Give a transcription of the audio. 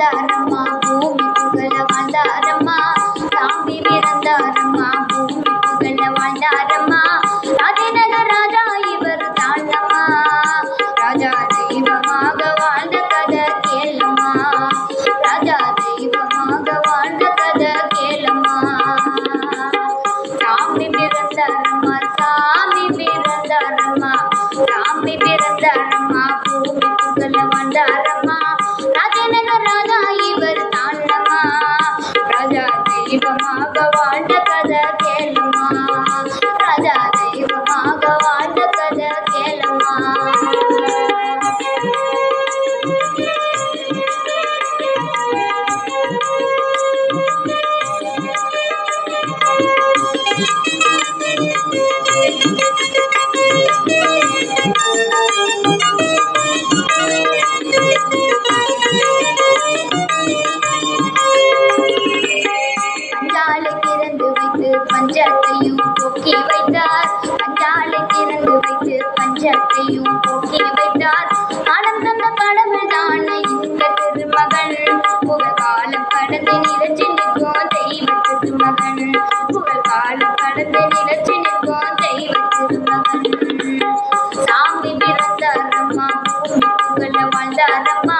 பிறந்தாரம்மா பூமி புகழ வாழ்ந்தாரம்மா சாமி பிறந்தாரம்மா பூமி புகழ வாழ்ந்தாரம்மா அதிநகர் ராஜா இவர் தாண்டம்மா. ராஜா தெய்வமாக வாழ்ந்த கதை கேளம்மா. ராஜா தெய்வமாக வாழ்ந்த கதை கேளம்மா. சாமி பிறந்தாரம்மா சாமி பிறந்தாரம்மா சாமி பிறந்தாரம்மா பூமி புகழ வாழ்ந்தாரம்மா பஞ்சத்தையும் போக்கி வைத்தார். பஞ்சாலை திறந்து வைத்து பஞ்சத்தையும் போக்கி வைத்தார். காலம் தந்த கடவுள் தான இந்த திருமகன் புகழ் கடந்து நிலச்சி நிற்கும் தெய்வ திருமகன் புகழ் காலம் கடந்து நிலச்சி சாமி பிறந்தாரம்மா பூமி புகழ வாழ்ந்தாரம்மா